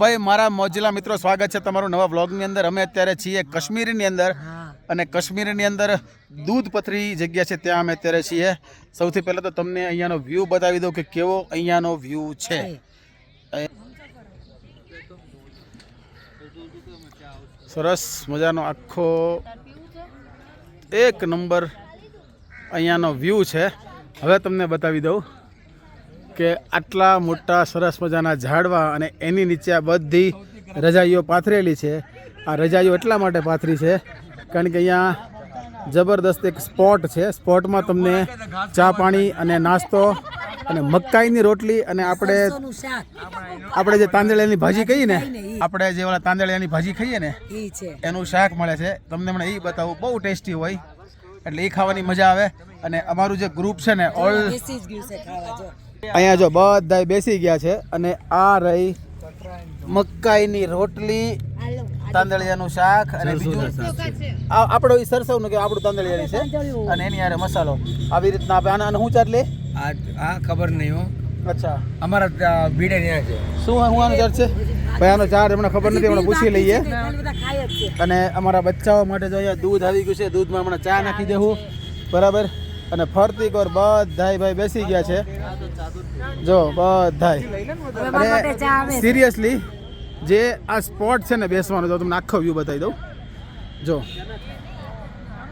ભાઈ મારા મોજીલા મિત્રો સ્વાગત છે તમારું નવા વ્લોગની અંદર. અમે અત્યારે છીએ કાશ્મીરની અંદર અને કાશ્મીરની અંદર દૂધ પથરી જગ્યા છે ત્યાં અમે અત્યારે છીએ. સૌથી પહેલાં તો તમને અહીંયાનો વ્યૂ બતાવી દઉં કે કેવો અહીંયાનો વ્યૂ છે. સરસ મજાનો આખો એક નંબર અહીંયાનો વ્યૂ છે. હવે તમને બતાવી દઉં. કે આટલા મોટા સરસ મજાના ઝાડવા અને એની નીચે આ બધી રજાઈઓ પાથરેલી છે. આ રજાઈઓ એટલા માટે પાથરી છે કારણ કે અહીંયા જબરદસ્ત એક સ્પોટ છે. સ્પોટમાં તમને ચા પાણી અને નાસ્તો અને મકાઈની રોટલી અને આપણે આપણે જે તાંદળિયાની ભાજી કહીએ ને આપણે જે ઓલા તાંદળિયાની ભાજી ખાઈએ ને એનું શાક મળે છે. તમને મને એ બતાવું બહુ ટેસ્ટી હોય. એટલે એ ખાવાની મજા આવે. અને અમારું જે ગ્રુપ છે ને ઓલ અહીંયા જો બધા બેસી ગયા છે અને આ રહી મકાઈની રોટલી તાંદળિયાનું શાક અને બીજું આ આપણો ઈ સરસવનું કે આપણું તાંદળિયાની છે. અને એની હારે મસાલો. આવી રીતના આપણે આના હું ચાટ લે? આ આ ખબર નહીં હો. અચ્છા. અમારા ભીડે ત્યાં છે. શું હું આનો ચાર્જ છે? ભાઈ આનો ચાર્જ હમણાં ખબર નથી હમણાં પૂછી લઈએ. અને અમારા બચ્ચાઓ માટે જો અહીંયા દૂધ આવી ગયું છે. દૂધમાં હમણાં ચા નાખી દેવું બરાબર? અને ફરતી કોર બધાય ભાઈ બેસી ગયા છે. જો બધાય. અને સિરિયસલી જે આ સ્પોટ છે ને બેસવાનો જો તમને આખો વ્યૂ બતાવી દઉં. જો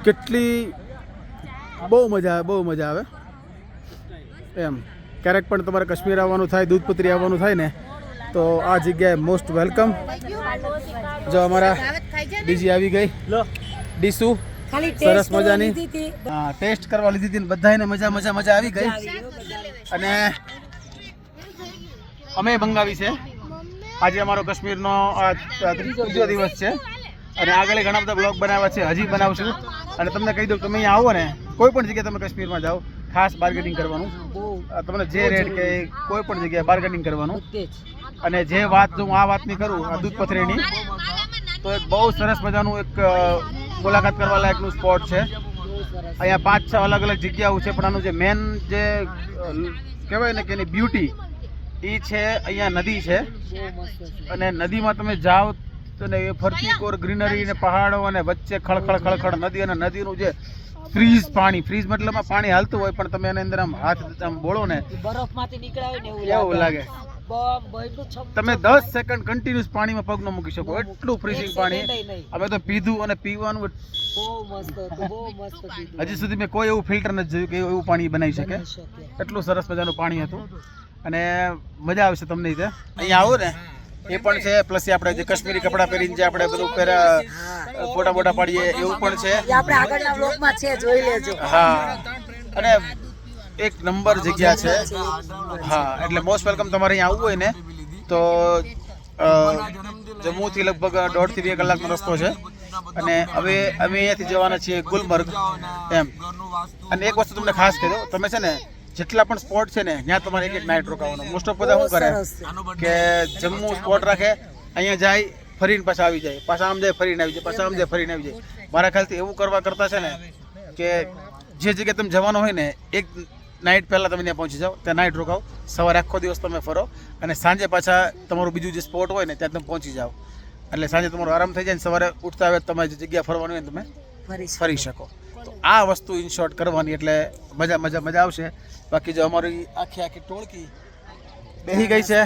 કેટલી બહુ મજા આવે બહુ મજા આવે. એમ ક્યારેક પણ તમારે કાશ્મીર આવવાનું થાય દૂધપત્રી આવવાનું થાય ને તો આ જગ્યાએ મોસ્ટ વેલકમ જો અમારા બીજી આવી ગઈ. ડીસુ. ખાલી સરસ મજાની. ટેસ્ટ કરવા લીધી હતી ને બધાને મજા મજા મજા આવી ગઈ. અને અમે મંગાવી છે. આજે અમારો કાશ્મીરનો ત્રીજો દિવસ છે. અને આગળ ઘણા બધા બ્લોગ બનાવ્યા છે હજી બનાવશું. અને તમને કહી દઉં તમે અહીંયા આવો ને કોઈ પણ જગ્યાએ તમે કાશ્મીરમાં જાઓ ખાસ બાર્ગેનિંગ કરવાનું. તમને જે રેટ કે કોઈ પણ જગ્યાએ બાર્ગેનિંગ કરવાનું. અને જે વાત જો હું આ વાતની કરું આ દૂધ પથરીની તો એક બહુ સરસ મજાનું એક મુલાકાત કરવા લાયકનું સ્પોટ છે. અહીંયા પાંચ છ અલગ અલગ જગ્યાઓ છે પણ આનું જે મેન જે કહેવાય ને કે એની બ્યુટી એ છે અહીંયા નદી છે. અને નદીમાં તમે જાઓ તો ને એ ફરતી કોર ગ્રીનરી ને પહાડો અને વચ્ચે ખળખળ ખળખળ નદી અને નદીનું જે ફ્રીઝ પાણી ફ્રીઝ મતલબ પાણી હાલતું હોય પણ તમે એની અંદર આમ હાથ આમ બોળો ને બરફમાંથી નીકળાય ને એવું લાગે. તમે દસ સેકન્ડ કન્ટિન્યુઅસ પાણીમાં પગ ન મૂકી શકો. એટલું ફ્રીઝિંગ પાણી. અમે તો પીધું અને પીવાનું બહુ મસ્ત હતું બહુ મસ્ત કીધું હજી સુધી મેં કોઈ એવું ફિલ્ટર નથી જોયું કે એવું પાણી બનાવી શકે. એટલું સરસ મજાનું પાણી હતું. અને મજા આવશે તમને રીતે અહીંયા આવો ને. એ પણ છે પ્લસ આપણે જે કાશ્મીરી કપડાં પહેરીને જે આપણે બધું પહેરા ફોટા ફોટા પાડીએ એવું પણ છે. આપણે આગળના બ્લોગમાં છે જોઈ લેજો. હા. અને એક નંબર જગ્યા છે. હા, એટલે મોસ્ટ વેલકમ તમારે અહીંયા આવવું હોય ને, તો જમ્મુથી લગભગ દોઢથી બે કલાકનો રસ્તો છે. અને હવે અમે અહીંયાથી જવાના છીએ ગુલમર્ગ, એમ. અને એક વસ્તુ તમને ખાસ કહી, તમે છે ને, જેટલા પણ સ્પોટ છે ને, ત્યાં તમારે એક એક નાઇટ રોકાવાનો. મોસ્ટ ઓફ બધા શું કરે, કે જમ્મુ સ્પોટ રાખે, અહીંયા જાય, ફરીને પાછા આવી જાય. પાછા આમ જાય, ફરીને આવી જાય, પાછા આમ જાય, ફરીને આવી જાય. મારા ખ્યાલથી એવું કરવા કરતા છે ને, કે જે જગ્યાએ તમે જવાનો હોય ને, એક નાઇટ પહેલાં તમે ત્યાં પહોંચી જાઓ ત્યાં નાઇટ રોકાઓ. સવારે આખો દિવસ તમે ફરો અને સાંજે પાછા તમારું બીજું જે સ્પોટ હોય ને ત્યાં તમે પહોંચી જાઓ. એટલે સાંજે તમારો આરામ થઈ જાય ને સવારે ઉઠતા આવે તમારી જે જગ્યા ફરવાની હોય તમે ફરી શકો. તો આ વસ્તુ ઇન શોર્ટ કરવાની એટલે મજા મજા મજા આવશે. બાકી જો અમારી આખી આખી ટોળકી બેસી ગઈ છે.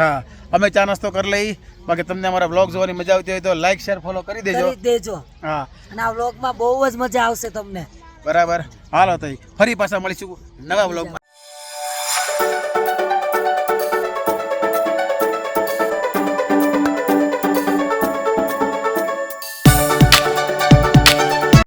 હા અમે ચા નાસ્તો કરી લઈ. બાકી તમને અમારા બ્લોગ જોવાની મજા આવતી હોય તો લાઈક શેર ફોલો કરી દેજો. કરી દેજો. હા. અને આ વ્લોગમાં બહુ જ મજા આવશે તમને. બરાબર? હાલો તો ફરી પાછા મળીશું નવા બ્લોગમાં